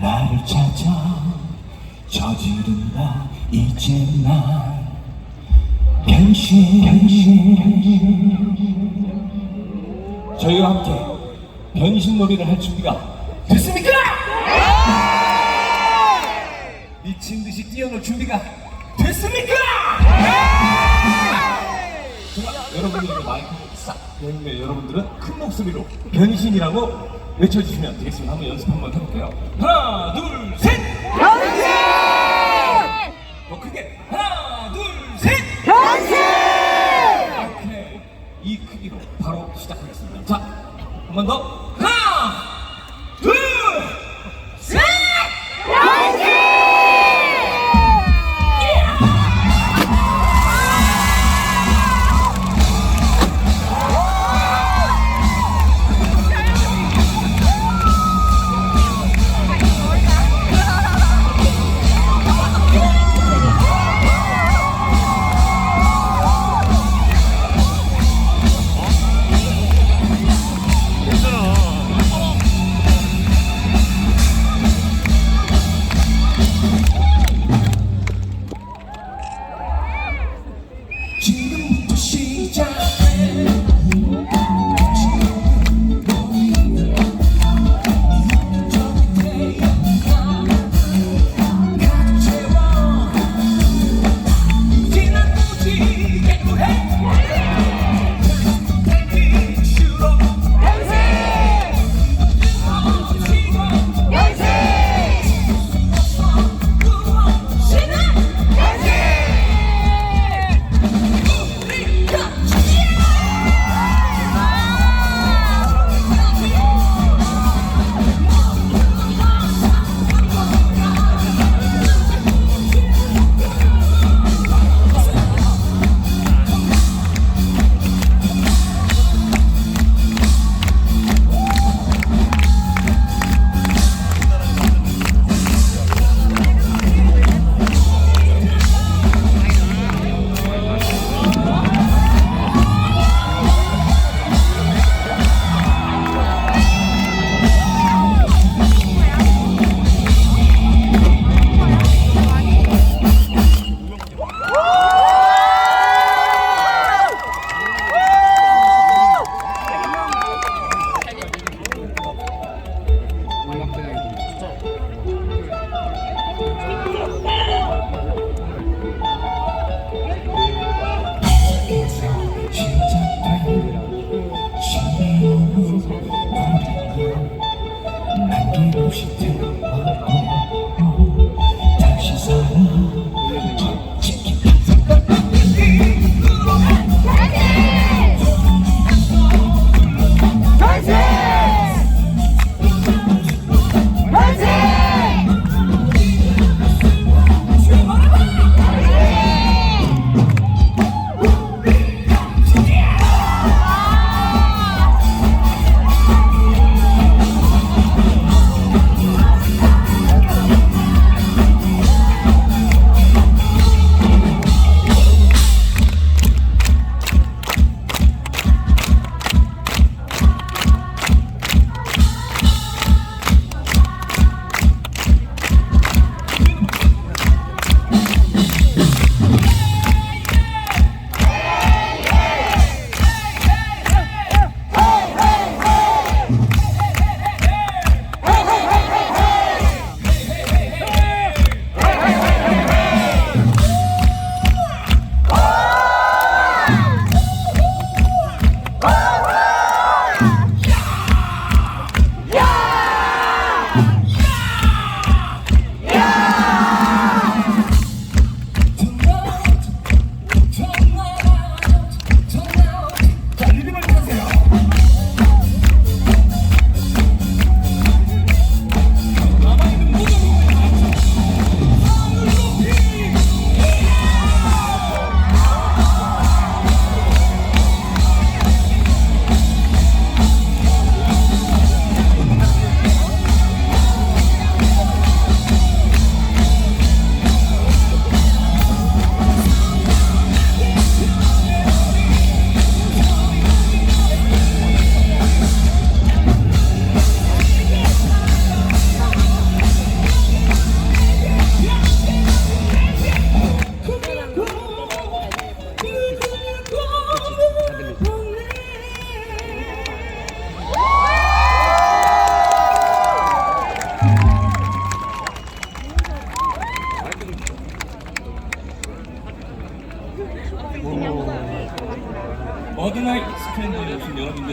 나를 찾아 저지른 나 이제 날 변신 저희와 함께 변신 놀이를 할 준비가 됐습니까? 미친 듯이 뛰어놀 준비가 됐습니까? 제가 여러분들에게 마이크를 싹 여러분들은 큰 목소리로 변신이라고 외쳐주시면 되겠습니다. 한번 연습 한번 해볼게요. 하나, 둘, 셋! 변신! 더 크게 하나, 둘, 셋! 변신! 오케이. 이 크기로 바로 시작하겠습니다. 자, 한 번 더.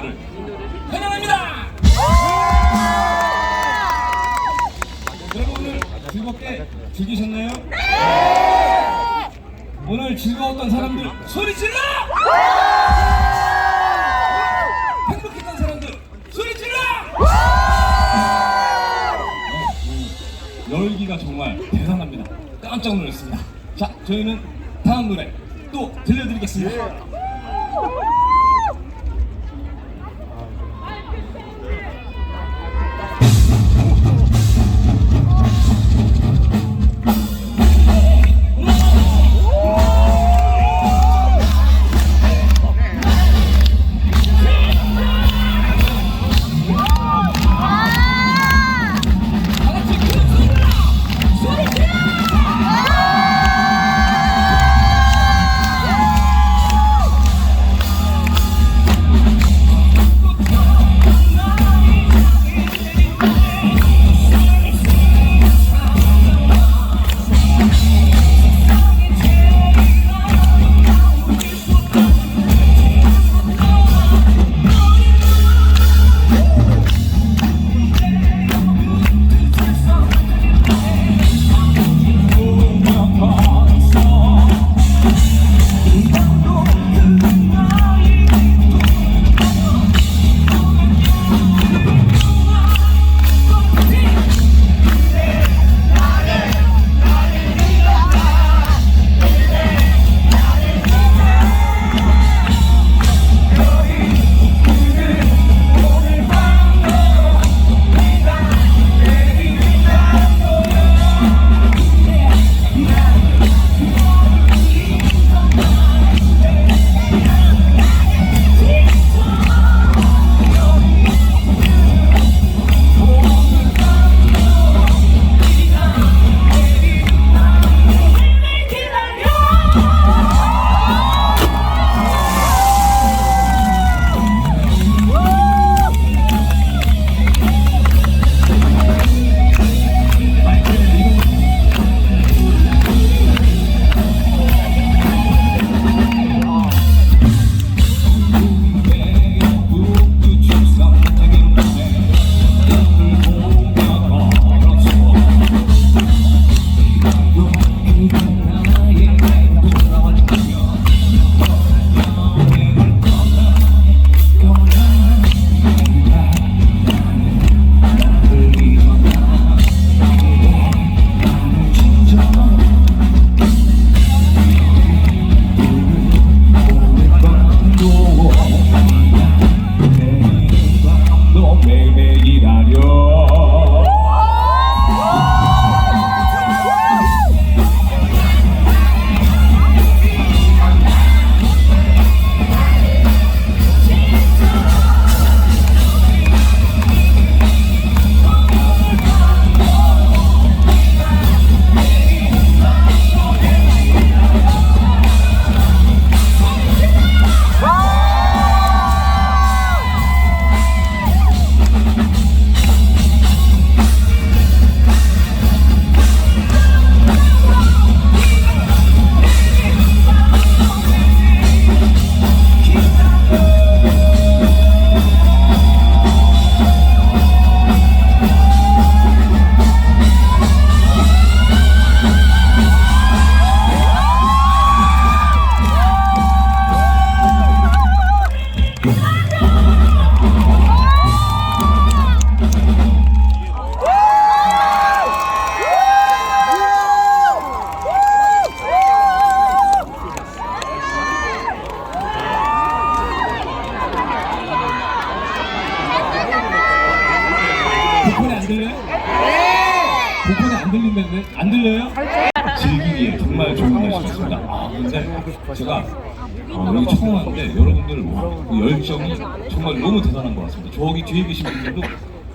여러분들을 환영합니다. 여러분 오늘 즐겁게 즐기셨나요? 오늘 즐거웠던 사람들 소리 질러! 행복했던 사람들 소리 질러! 어, 열기가 정말 대단합니다. 깜짝 놀랐습니다. 자, 저희는 다음 노래 또 들려드리겠습니다. 다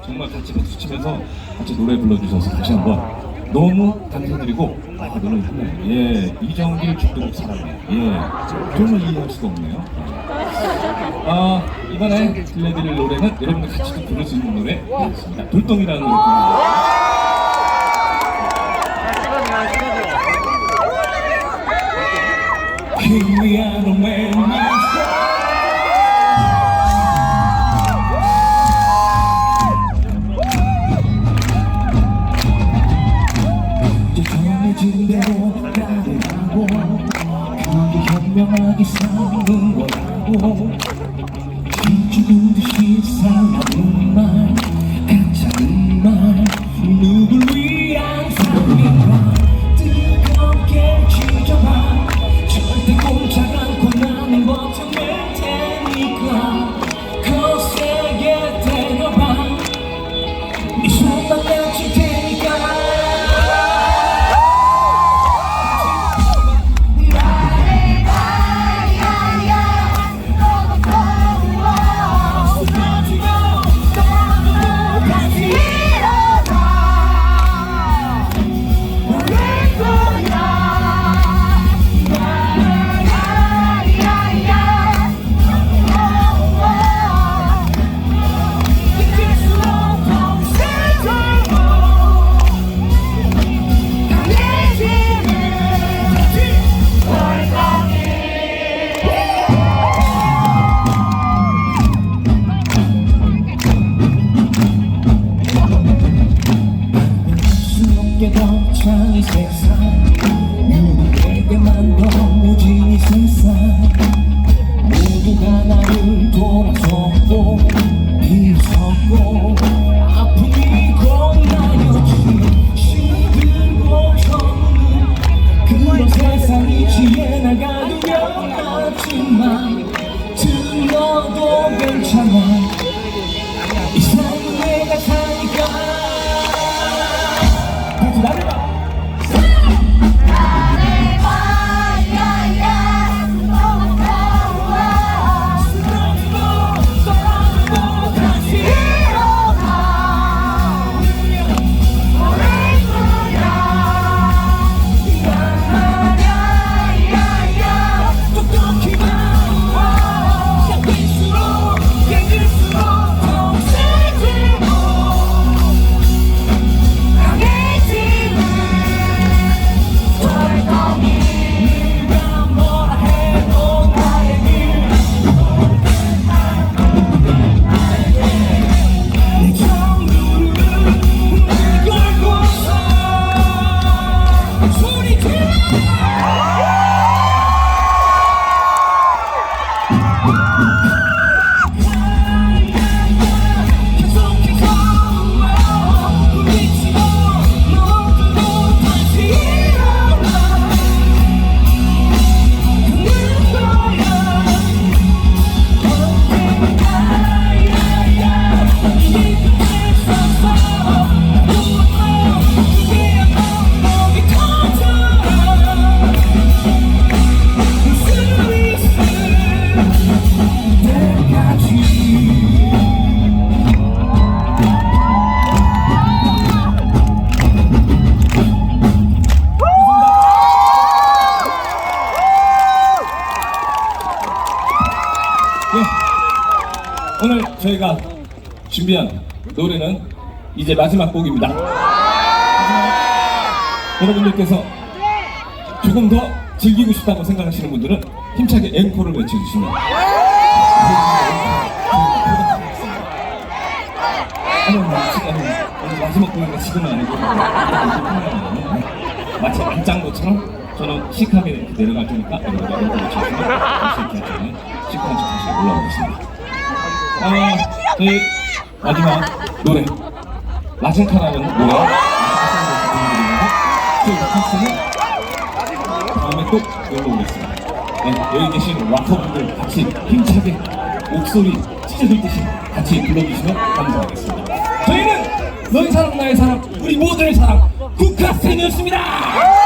정말 같이 박수 치면서 같이 노래 불러주셔서 다시 한번 너무 감사드리고 아 노래 좋네. 예 이정길 죽도록 사랑해. 예 정말 이해할 수가 없네요. 아 이번에 들려드릴 노래는 여러분들 같이 좀 부를 수 있는 노래 되겠습니다. 돌덩이라는 노래입니다. Here we are, 不痛不 벅찬 이 세상 누구에게만 더 무진 이 세상. 모두가 나를 돌아섰고 비웃었고 준비한 노래는 이제 마지막 곡입니다. 여러분들께서 조금 더 즐기고 싶다고 생각하시는 분들은 힘차게 앵콜을 외쳐주시면 마지막 곡이니까 지금은 아니고 마치 안짱것처럼 저는 시크하게 이렇게 내려갈 테니까 여러분들 앵콜 외쳐주시면 시크한 척 다시 올라오겠습니다. 아, 저희 마지막 노래 라젠카라는 노래 다음에 꼭 놀러 오겠습니다. 네, 여기 계신 락커분들 같이 힘차게 목소리 찢어들듯이 같이 불러주시면 감사하겠습니다. 저희는 너의 사랑 나의 사랑 우리 모두의 사랑 국카스텐이었습니다.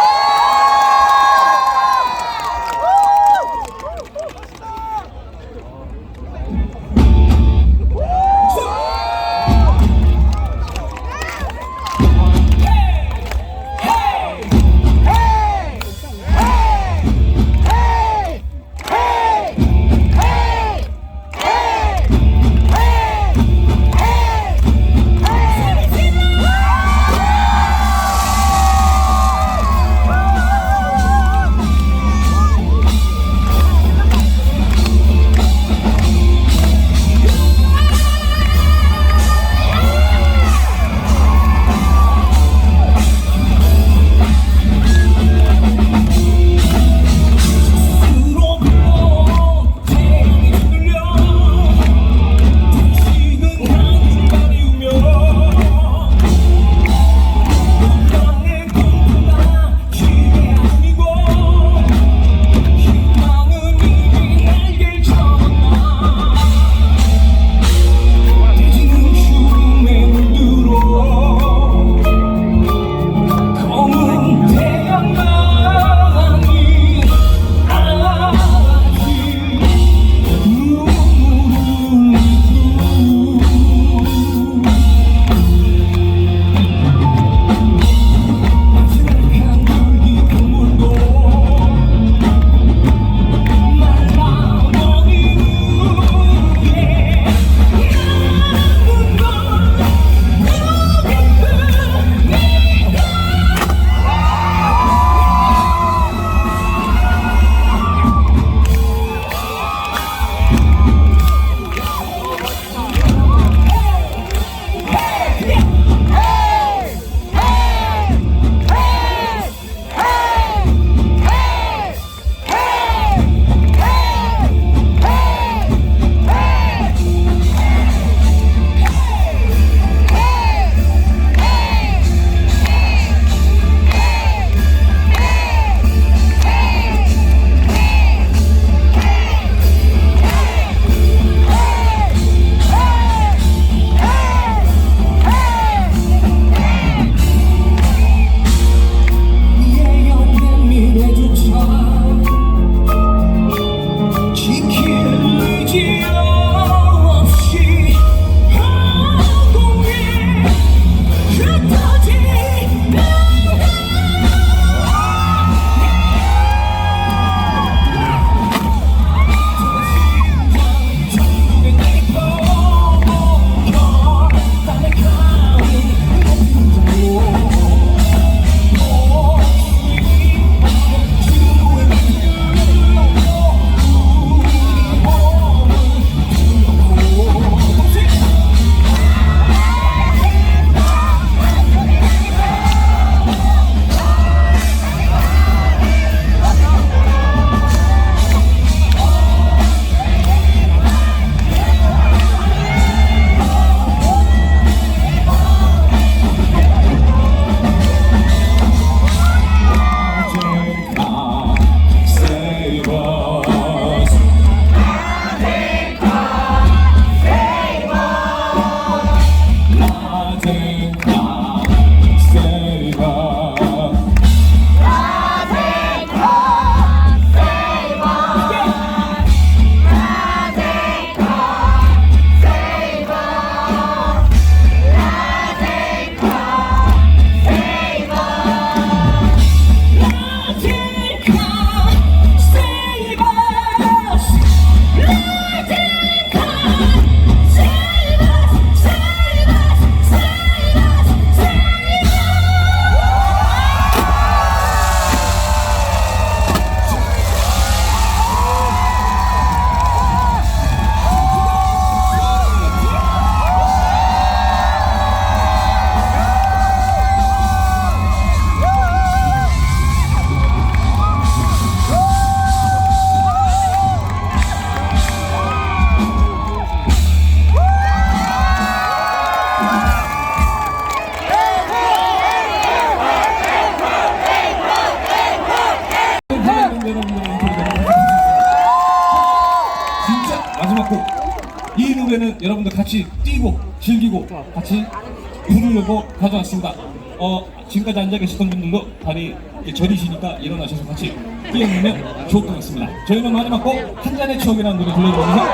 지금까지 앉아 계셨던 분들도 다리 저리시니까 일어나셔서 같이 뛰어놀면 좋을 것 같습니다. 저희는 마지막고 한 잔의 추억이라는 노래 들려드리면서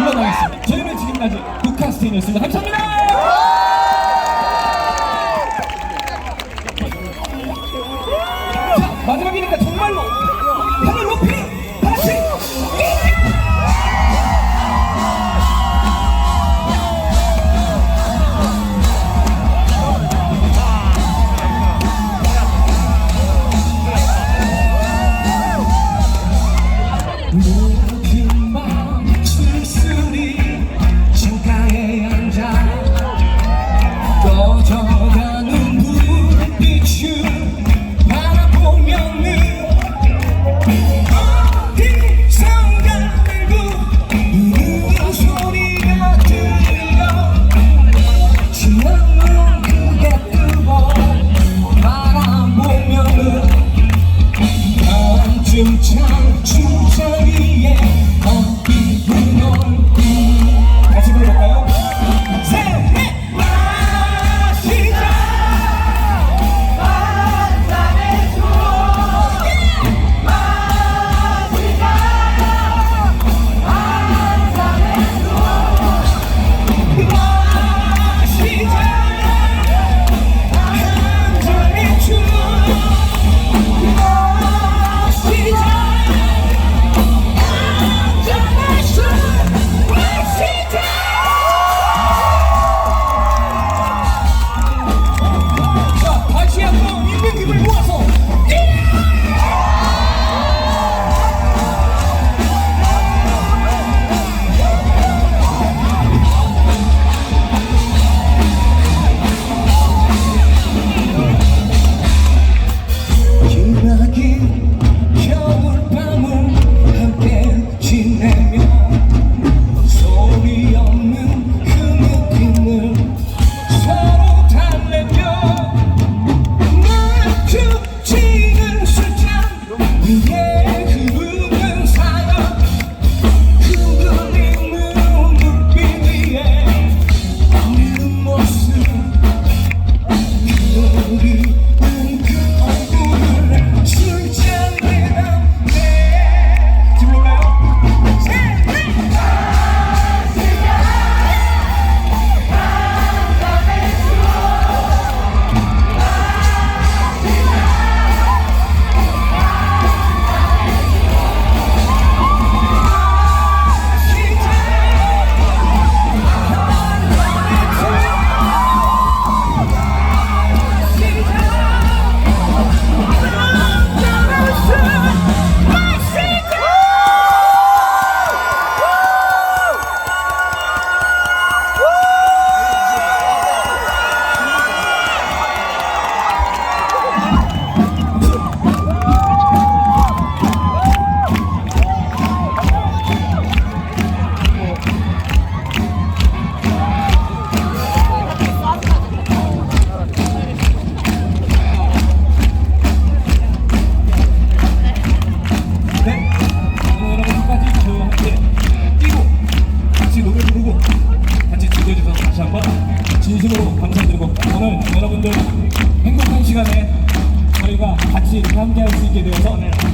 일어나겠습니다. 저희는 지금까지 북카스틴이었습니다. 감사합니다.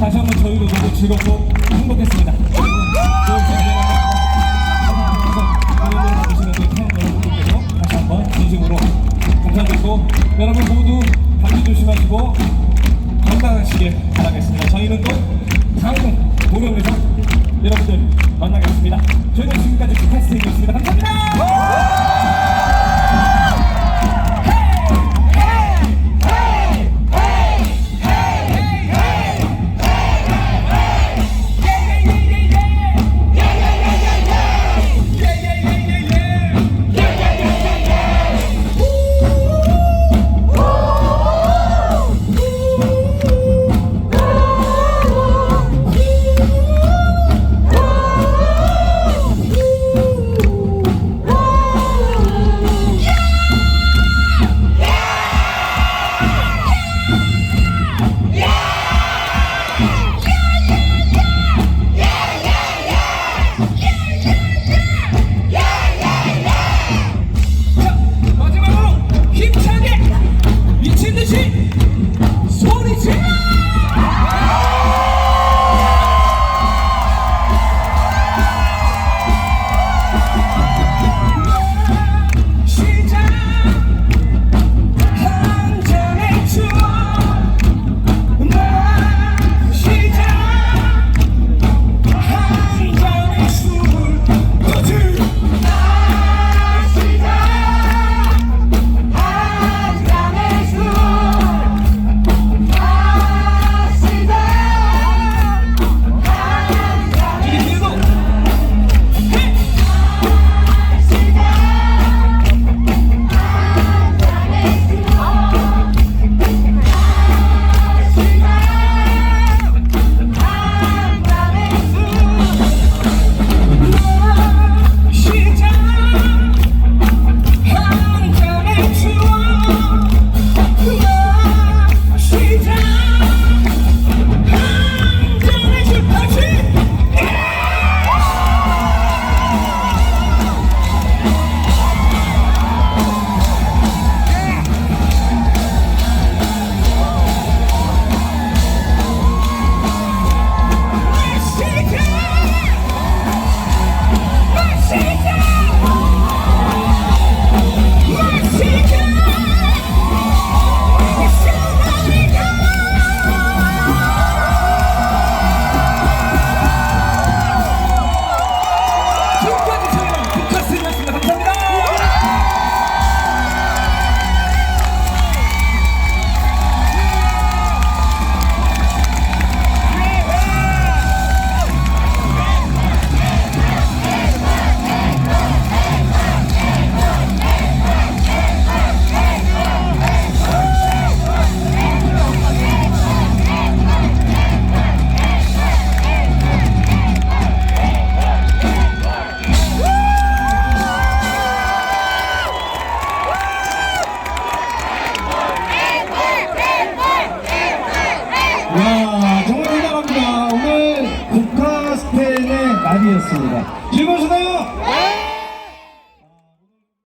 다시 한번 저희도 너무 즐겁고 행복했습니다. 여러분 모두 방지 조심하시고 건강하시길 바라겠습니다. 저희는 또 다음 동영상에서 여러분들 만나겠습니다. 저희는 지금까지 팟캐스트였습니다 감사합니다.